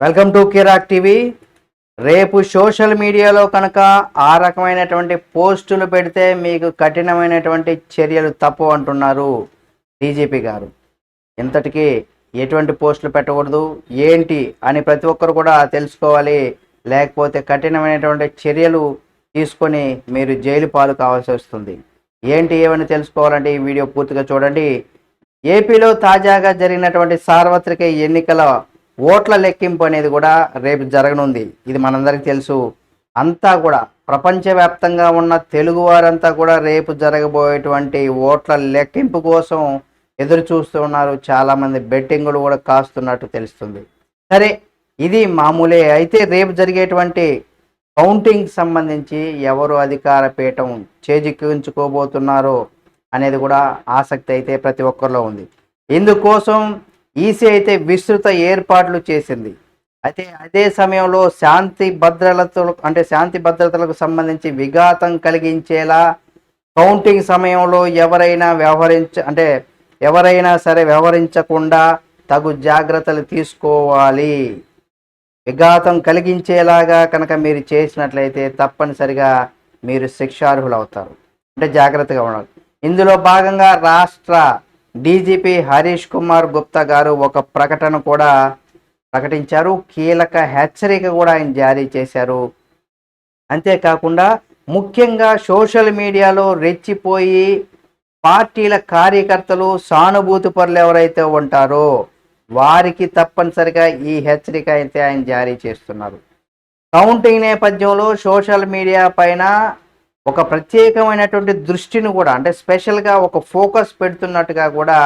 Welcome to Kiraak TV. రేపు social మీడియాలో కనుక ఆ రకమైనటువంటి పోస్టులు పెడితే మీకు కఠినమైనటువంటి చర్యలు తప్పు అంటున్నారు డీజీపీ గారు. ఇంతటికి ఎటువంటి పోస్టులు పెట్టకూడదు ఏంటి అని ప్రతి ఒక్కరు కూడా తెలుసుకోవాలి లేకపోతే కఠినమైనటువంటి చర్యలు తీసుకొని మీరు జైలు పాలు కావాల్సి వస్తుంది. ఏంటి ఏమని తెలుసుకోవాలంటే ఈ వీడియో పూర్తిగా చూడండి. ఏపీలో తాజాగా జరిగినటువంటి సార్వత్రిక ఎన్నికల ఓట్ల లెక్కింపు అనేది కూడా రేపు జరగనుంది. ఇది మనందరికీ తెలుసు. అంతా కూడా ప్రపంచవ్యాప్తంగా ఉన్న తెలుగు వారంతా కూడా రేపు జరగబోయేటువంటి ఓట్ల లెక్కింపు కోసం ఎదురు చూస్తూ ఉన్నారు. చాలామంది బెట్టింగులు కూడా కాస్తున్నట్టు తెలుస్తుంది. సరే ఇది మామూలే. అయితే రేపు జరిగేటువంటి కౌంటింగ్ సంబంధించి ఎవరు అధికార పీఠం చేజిక్కించుకోబోతున్నారో అనేది కూడా ఆసక్తి అయితే ప్రతి ఒక్కరిలో ఉంది. ఇందుకోసం ఈసీ అయితే విస్తృత ఏర్పాట్లు చేసింది. అయితే అదే సమయంలో శాంతి భద్రతలు అంటే శాంతి భద్రతలకు సంబంధించి విఘాతం కలిగించేలా కౌంటింగ్ సమయంలో ఎవరైనా వ్యవహరించ అంటే ఎవరైనా సరే వ్యవహరించకుండా తగు జాగ్రత్తలు తీసుకోవాలి. విఘాతం కలిగించేలాగా కనుక మీరు చేసినట్లయితే తప్పనిసరిగా మీరు శిక్షార్హులు అవుతారు అంటే జాగ్రత్తగా ఉండాలి. ఇందులో భాగంగా రాష్ట్ర డీజీపీ హరీష్ కుమార్ గుప్తా గారు ఒక ప్రకటన కూడా ప్రకటించారు. కీలక హెచ్చరిక కూడా ఆయన జారీ చేశారు. అంతేకాకుండా ముఖ్యంగా సోషల్ మీడియాలో రెచ్చిపోయి పార్టీల కార్యకర్తలు సానుభూతి పరులు ఎవరైతే ఉంటారో వారికి తప్పనిసరిగా ఈ హెచ్చరిక అయితే ఆయన జారీ చేస్తున్నారు. కౌంటింగ్ నేపథ్యంలో సోషల్ మీడియా పైన ఒక ప్రత్యేకమైనటువంటి దృష్టిని కూడా అంటే స్పెషల్గా ఒక ఫోకస్ పెడుతున్నట్టుగా కూడా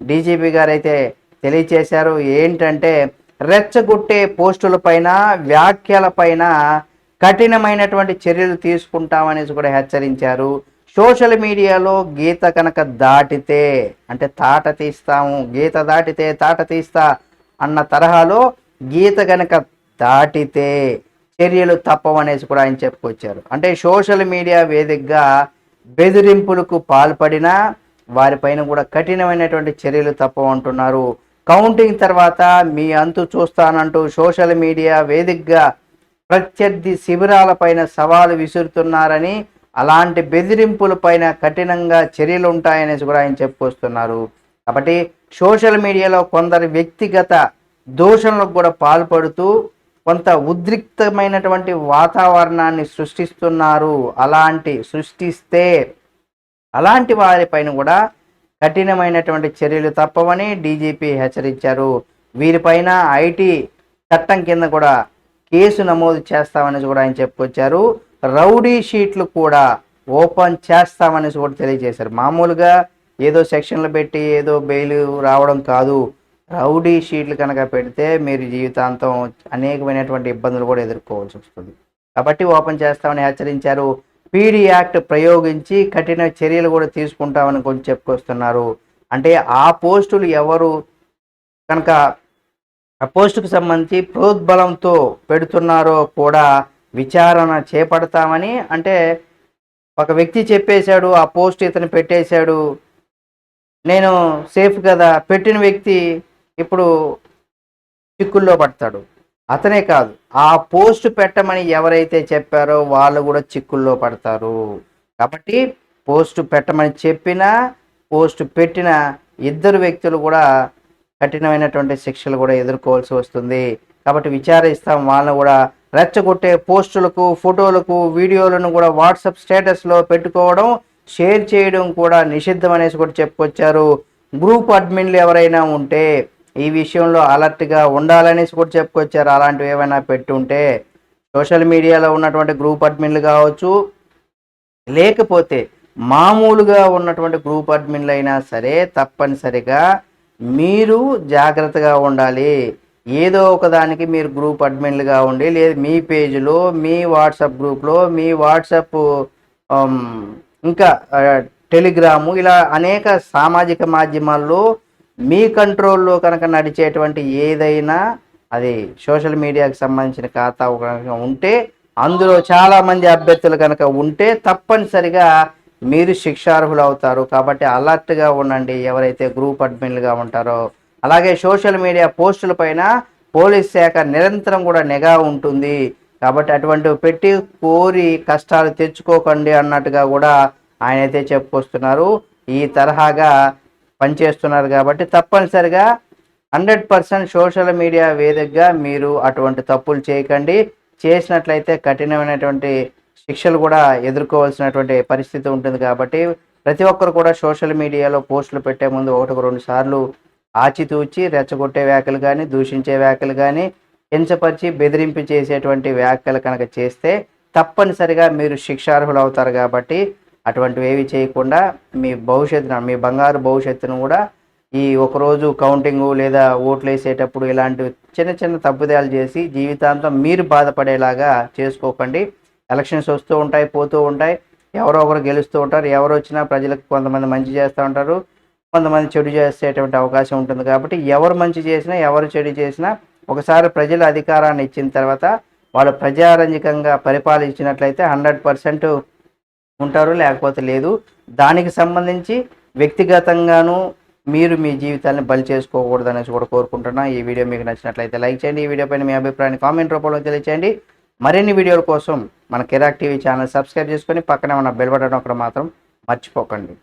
డీజీపీ గారు అయితే తెలియచేశారు. ఏంటంటే రెచ్చగొట్టే పోస్టుల పైన వ్యాఖ్యల పైన కఠినమైనటువంటి చర్యలు తీసుకుంటామనేసి కూడా హెచ్చరించారు. సోషల్ మీడియాలో గీత కనుక దాటితే అంటే తాట తీస్తాము గీత దాటితే తాట తీస్తా అన్న తరహాలో గీత కనుక దాటితే చర్యలు తప్పవనేసి కూడా ఆయన చెప్పుకొచ్చారు. అంటే సోషల్ మీడియా వేదికగా బెదిరింపులకు పాల్పడిన వారిపైన కూడా కఠినమైనటువంటి చర్యలు తప్పవంటున్నారు. కౌంటింగ్ తర్వాత మీ అంతు చూస్తానంటూ సోషల్ మీడియా వేదికగా ప్రత్యర్థి శిబిరాలపైన సవాలు విసురుతున్నారని అలాంటి బెదిరింపులపైన కఠినంగా చర్యలు ఉంటాయనేసి కూడా ఆయన చెప్పుకొస్తున్నారు. కాబట్టి సోషల్ మీడియాలో కొందరు వ్యక్తిగత దోషంలో కూడా పాల్పడుతూ కొంత ఉద్రిక్తమైనటువంటి వాతావరణాన్ని సృష్టిస్తున్నారు. అలాంటి సృష్టిస్తే అలాంటి వారిపైన కూడా కఠినమైనటువంటి చర్యలు తప్పవని డీజీపీ హెచ్చరించారు. వీరిపైన ఐటీ చట్టం కింద కూడా కేసు నమోదు చేస్తామని కూడా ఆయన చెప్పుకొచ్చారు. రౌడీ షీట్లు కూడా ఓపెన్ చేస్తామనేసి కూడా తెలియజేశారు. మామూలుగా ఏదో సెక్షన్లు పెట్టి ఏదో బెయిల్ రావడం కాదు. రౌడీ షీట్లు కనుక పెడితే మీరు జీవితాంతం అనేకమైనటువంటి ఇబ్బందులు కూడా ఎదుర్కోవాల్సి వస్తుంది. కాబట్టి ఓపెన్ చేస్తామని హెచ్చరించారు. పీడీ యాక్ట్ ప్రయోగించి కఠిన చర్యలు కూడా తీసుకుంటామని కొంచెం చెప్పుకొస్తున్నారు. అంటే ఆ పోస్టులు ఎవరు? కనుక ఆ పోస్టుకు సంబంధించి ప్రోద్బలంతో పెడుతున్నారో కూడా విచారణ చేపడతామని అంటే ఒక వ్యక్తి చెప్పేశాడు ఆ పోస్ట్ ఇతను పెట్టేశాడు. నేను సేఫ్ కదా? పెట్టిన వ్యక్తి ఇప్పుడు చిక్కుల్లో పడతాడు. అతనే కాదు ఆ పోస్ట్ పెట్టమని ఎవరైతే చెప్పారో వాళ్ళు కూడా చిక్కుల్లో పడతారు. కాబట్టి పోస్ట్ పెట్టమని చెప్పినా పోస్ట్ పెట్టిన ఇద్దరు వ్యక్తులు కూడా కఠినమైనటువంటి శిక్షలు కూడా ఎదుర్కోవాల్సి వస్తుంది. కాబట్టి విచారిస్తాం వాళ్ళని కూడా. రెచ్చగొట్టే పోస్టులకు ఫోటోలకు వీడియోలను కూడా వాట్సాప్ స్టేటస్లో పెట్టుకోవడం షేర్ చేయడం కూడా నిషిద్ధం అనేసి కూడా చెప్పుకొచ్చారు. గ్రూప్ అడ్మిన్లు ఎవరైనా ఉంటే ఈ విషయంలో అలర్ట్గా ఉండాలనేసి కూడా చెప్పుకొచ్చారు. అలాంటివి ఏమైనా పెట్టుంటే సోషల్ మీడియాలో ఉన్నటువంటి గ్రూప్ అడ్మిన్లు కావచ్చు లేకపోతే మామూలుగా ఉన్నటువంటి గ్రూప్ అడ్మిన్లు అయినా సరే తప్పనిసరిగా మీరు జాగ్రత్తగా ఉండాలి. ఏదో ఒక దానికి మీరు గ్రూప్ అడ్మిన్లుగా ఉండి లేదు మీ పేజీలో మీ వాట్సాప్ గ్రూప్లో మీ వాట్సాప్ ఇంకా టెలిగ్రాము ఇలా అనేక సామాజిక మాధ్యమాల్లో మీ కంట్రోల్లో కనుక నడిచేటువంటి ఏదైనా అది సోషల్ మీడియాకి సంబంధించిన ఖాతా కనుక ఉంటే అందులో చాలామంది అభ్యర్థులు కనుక ఉంటే తప్పనిసరిగా మీరు శిక్షార్హులు అవుతారు. కాబట్టి అలర్ట్గా ఉండండి. ఎవరైతే గ్రూప్ అడ్మిన్లుగా ఉంటారో అలాగే సోషల్ మీడియా పోస్టుల పైన పోలీస్ శాఖ నిరంతరం కూడా నిఘా ఉంటుంది. కాబట్టి అటువంటివి పెట్టి కోరి కష్టాలు తెచ్చుకోకండి అన్నట్టుగా కూడా ఆయన అయితే చెప్పుకొస్తున్నారు. ఈ తరహాగా పనిచేస్తున్నారు కాబట్టి తప్పనిసరిగా హండ్రెడ్ పర్సెంట్ సోషల్ మీడియా వేదికగా మీరు అటువంటి తప్పులు చేయకండి. చేసినట్లయితే కఠినమైనటువంటి శిక్షలు కూడా ఎదుర్కోవాల్సినటువంటి పరిస్థితి ఉంటుంది కాబట్టి ప్రతి ఒక్కరు కూడా సోషల్ మీడియాలో పోస్టులు పెట్టే ముందు ఒకటికి రెండు సార్లు ఆచితూచి రెచ్చగొట్టే వ్యాఖ్యలు కానీ దూషించే వ్యాఖ్యలు కానీ హింసపరిచి బెదిరింపు చేసేటువంటి వ్యాఖ్యలు కనుక చేస్తే తప్పనిసరిగా మీరు శిక్షార్హులు అవుతారు కాబట్టి అటువంటివి ఏవి చేయకుండా మీ భవిష్యత్తును మీ బంగారు భవిష్యత్తును కూడా ఈ ఒకరోజు కౌంటింగ్ లేదా ఓట్లు వేసేటప్పుడు ఇలాంటి చిన్న చిన్న తప్పుదాలు చేసి జీవితాంతం మీరు బాధపడేలాగా చేసుకోకండి. ఎలక్షన్స్ వస్తూ ఉంటాయి పోతూ ఉంటాయి. ఎవరో ఒకరు గెలుస్తూ ఉంటారు. ఎవరు వచ్చినా ప్రజలకు కొంతమంది మంచి చేస్తూ ఉంటారు. కొంతమంది చెడు చేసేటువంటి అవకాశం ఉంటుంది కాబట్టి ఎవరు మంచి చేసినా ఎవరు చెడు చేసినా ఒకసారి ప్రజలు అధికారాన్ని ఇచ్చిన తర్వాత వాళ్ళు ప్రజారంజకంగా పరిపాలించినట్లయితే హండ్రెడ్ పర్సెంట్ ఉంటారు లేకపోతే లేదు దానికి సంబంధించి వ్యక్తిగతంగాను మీరు మీ జీవితాన్ని బలి చేసుకోకూడదు అనేసి కూడా కోరుకుంటున్నా. ఈ వీడియో మీకు నచ్చినట్లయితే లైక్ చేయండి. ఈ వీడియో పైన మీ అభిప్రాయాన్ని కామెంట్ రూపంలో తెలియచేయండి. మరిన్ని వీడియోల కోసం మన కిరాక్ టీవీ ఛానల్ సబ్స్క్రైబ్ చేసుకొని పక్కనే ఉన్న బెల్ బటన్ ఒకటి మాత్రం మర్చిపోకండి.